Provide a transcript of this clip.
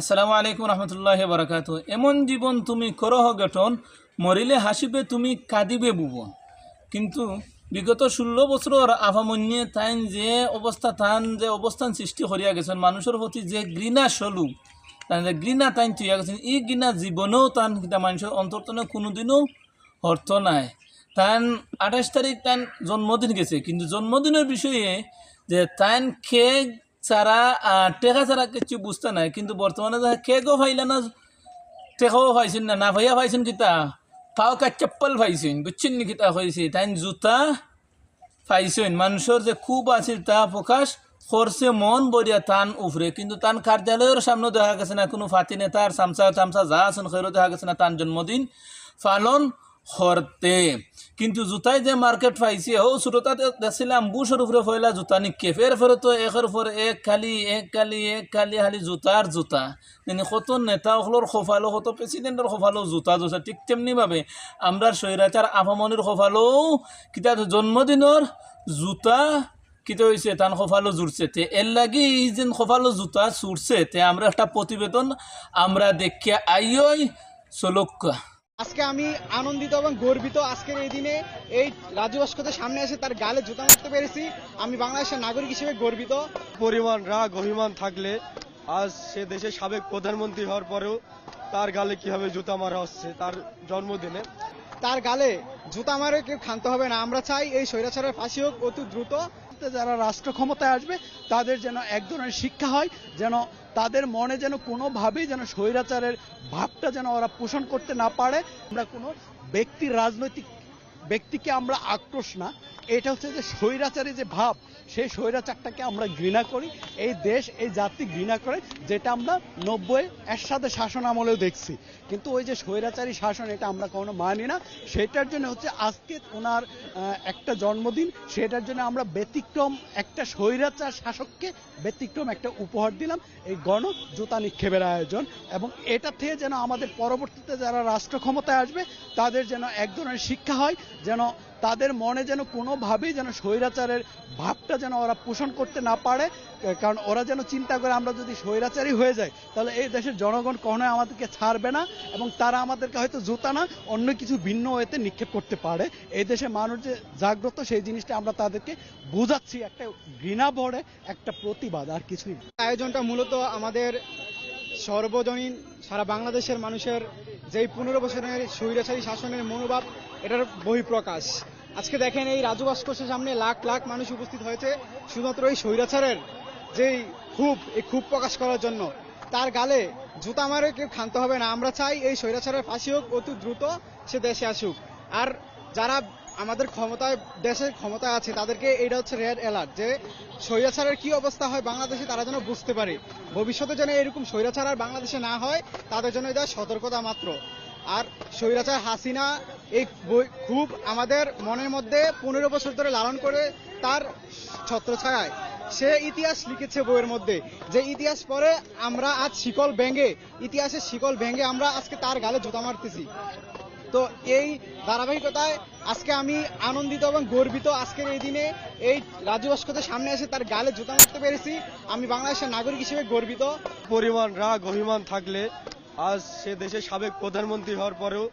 আসসালামু আলাইকুম রহমতুল্লাহ বারাকাতু এমন জীবন তুমি করহ গঠন, মরিলে হাসিবে তুমি, কাঁদিবে ভুবন কিন্তু বিগত ষোলো বছর আভামন্যে তাইন যে অবস্থা তান যে অবস্থান সৃষ্টি করিয়া গেছেন, মানুষের প্রতি যে ঘৃণা সলু তান যে ঘৃণা তাইন তুইয়া গেছেন এই ঘৃণা জীবনেও তান কিতা মানুষের অন্তর্তনে কোনোদিনও অর্থ নাই। তান আঠাশ তারিখ তান জন্মদিন গেছে, কিন্তু জন্মদিনের বিষয়ে যে তাইন খেয়ে আহ, টেকা ছাড়া কিছু বুঝতে নাই কিন্তু বর্তমানে কেকও পাইলে না টেকাও পাইছেন না না ভাইয়া পাইছেন কিতা? পাও কা চপ্পল পাইছেন বুঝছেন নি কিতা হয়েছে তাই জুতা পাইছেন মানুষের যে খুব আছিল তা প্রকাশ করছে মন বরিয়া তান উফরে কিন্তু তান কার্যালয়ের সামনে দেখা গেছে না কোনো ফাতি নেতার সামসা তামসা যা আছেন খৈরও দেখা গেছে না তান জন্মদিন। পালন করতে কিন্তু জুতাই যে মার্কেট পাইছে ও ছোটতা দেখছিলাম বুসের উপরে ফয়লা জুতা নিকে ফের ফের তো একের পর এক খালি এক খালি এক খালি খালি জুতার জুতা। কত নেতা হলোর খোফালো, কত প্রেসিডেন্টের খোফালো জুতা জুতা ঠিক তেমনিভাবে আমরা স্বৈরাচার আভামনির খোফালো, কিতা জন্মদিনের জুতা কিতা হয়েছে তান খোফালো জুড়ছে তে এর লাগি এই যে খোফালো জুতা চুরছে তে আমরা একটা প্রতিবেদন আমরা দেখে আইয়ই চলক্কা আজকে আমি আনন্দিত এবং গর্বিত আজকের এই দিনে। এই রাজু ভাস্করের সামনে এসে তার গালে জুতা মারতে পেরেছি। আমি বাংলাদেশের নাগরিক হিসেবে গর্বিত। পরিমাণ রাগ অভিমান থাকলে আজ সে দেশের সাবেক প্রধানমন্ত্রী হওয়ার পরেও তার গালে কীভাবে জুতা মারা হচ্ছে তার জন্মদিনে। তার গালে জুতা মারে কেউ ক্ষান্ত হবে না। আমরা চাই এই স্বৈরাচারের ফাঁসি হোক অতি দ্রুত। যারা রাষ্ট্র ক্ষমতায় আসবে তাদের যেন এক ধরনের শিক্ষা হয় যেন তাদের মনে যেন কোনোভাবেই যেন স্বৈরাচারের ভাবটা যেন ওরা পোষণ করতে না পারে। আমরা কোনো ব্যক্তির রাজনৈতিক ব্যক্তিকে আমরা আক্রোশ না এটা হচ্ছে যে স্বৈরাচারী যে ভাব, সেই স্বৈরাচারটাকে আমরা ঘৃণা করি, এই দেশ, এই জাতি ঘৃণা করে, যেটা আমরা নব্বই এরশাদের শাসন আমলেও দেখছি। কিন্তু ওই যে স্বৈরাচারী শাসন, এটা আমরা কখনো মানি না। সেটার জন্য হচ্ছে আজকে ওনার একটা জন্মদিন, সেটার জন্য আমরা ব্যতিক্রম একটা স্বৈরাচার শাসককে ব্যতিক্রম একটা উপহার দিলাম, এই গণ জুতা নিক্ষেপের আয়োজন। এবং এটা থেকে যেন আমাদের পরবর্তীতে যারা রাষ্ট্র ক্ষমতায় আসবে, তাদের যেন এক ধরনের শিক্ষা হয়, যেন তাদের মনে যেন কোনোভাবেই যেন স্বৈরাচারের ভাবটা যেন ওরা পোষণ করতে না পারে কারণ ওরা যেন চিন্তা করে আমরা যদি স্বৈরাচারী হয়ে যাই, তাহলে এই দেশের জনগণ কখনোই আমাদেরকে ছাড়বে না এবং তারা আমাদেরকে হয়তো জুতা না, অন্য কিছু ভিন্ন ওয়েতে নিক্ষেপ করতে পারে। এই দেশে মানুষ যে জাগ্রত, সেই জিনিসটা আমরা তাদেরকে বোঝাচ্ছি, একটা ঘৃণা ভরে, একটা প্রতিবাদ, আর কিছুই আয়োজনটা মূলত আমাদের সর্বজনীন, সারা বাংলাদেশের মানুষের যেই পনেরো বছরের স্বৈরাচারী শাসনের মনোভাব এটার বহিঃপ্রকাশ। আজকে দেখেন এই রাজু ভাস্কর্যের সামনে লাখ লাখ মানুষ উপস্থিত হয়েছে, শুধুমাত্র এই স্বৈরাচারের যেই ক্ষোভ, এই ক্ষোভ প্রকাশ করার জন্য। তার গালে জুতা মারে কেউ ক্ষান্ত হবে না। আমরা চাই এই স্বৈরাচারের ফাঁসি হোক, অতি দ্রুত সে দেশে আসুক। আর যারা আমাদের ক্ষমতায়, দেশের ক্ষমতায় আছে, তাদেরকে এটা হচ্ছে রেড অ্যালার্ট যে স্বৈরাচারের কি অবস্থা হয় বাংলাদেশে তারা যেন বুঝতে পারে। ভবিষ্যতে যেন এরকম স্বৈরাচার আর বাংলাদেশে না হয়, তাদের জন্য এটা সতর্কতা মাত্র। আর স্বৈরাচার হাসিনা এই খুব আমাদের মনের মধ্যে পনেরো বছর ধরে লালন করে তার ছত্রছায়ায়। সে ইতিহাস লিখেছে বইয়ের মধ্যে। যে ইতিহাস পরে আমরা আজ শিকল ভেঙে, ইতিহাসের শিকল ভেঙে আমরা আজকে তার গালে জুতা মারতেছি। তো এই ধারাবাহিকতায় আজকে আমি আনন্দিত এবং গর্বিত আজকের এই দিনে এই রাজু ভাস্করের সামনে এসে তার গালে জুতা মারতে পেরেছি। আমি বাংলাদেশের নাগরিক হিসেবে গর্বিত। পরিমাণ রাগ, অভিমান থাকলে আজ সে দেশের সাবেক প্রধানমন্ত্রী হওয়ার পরেও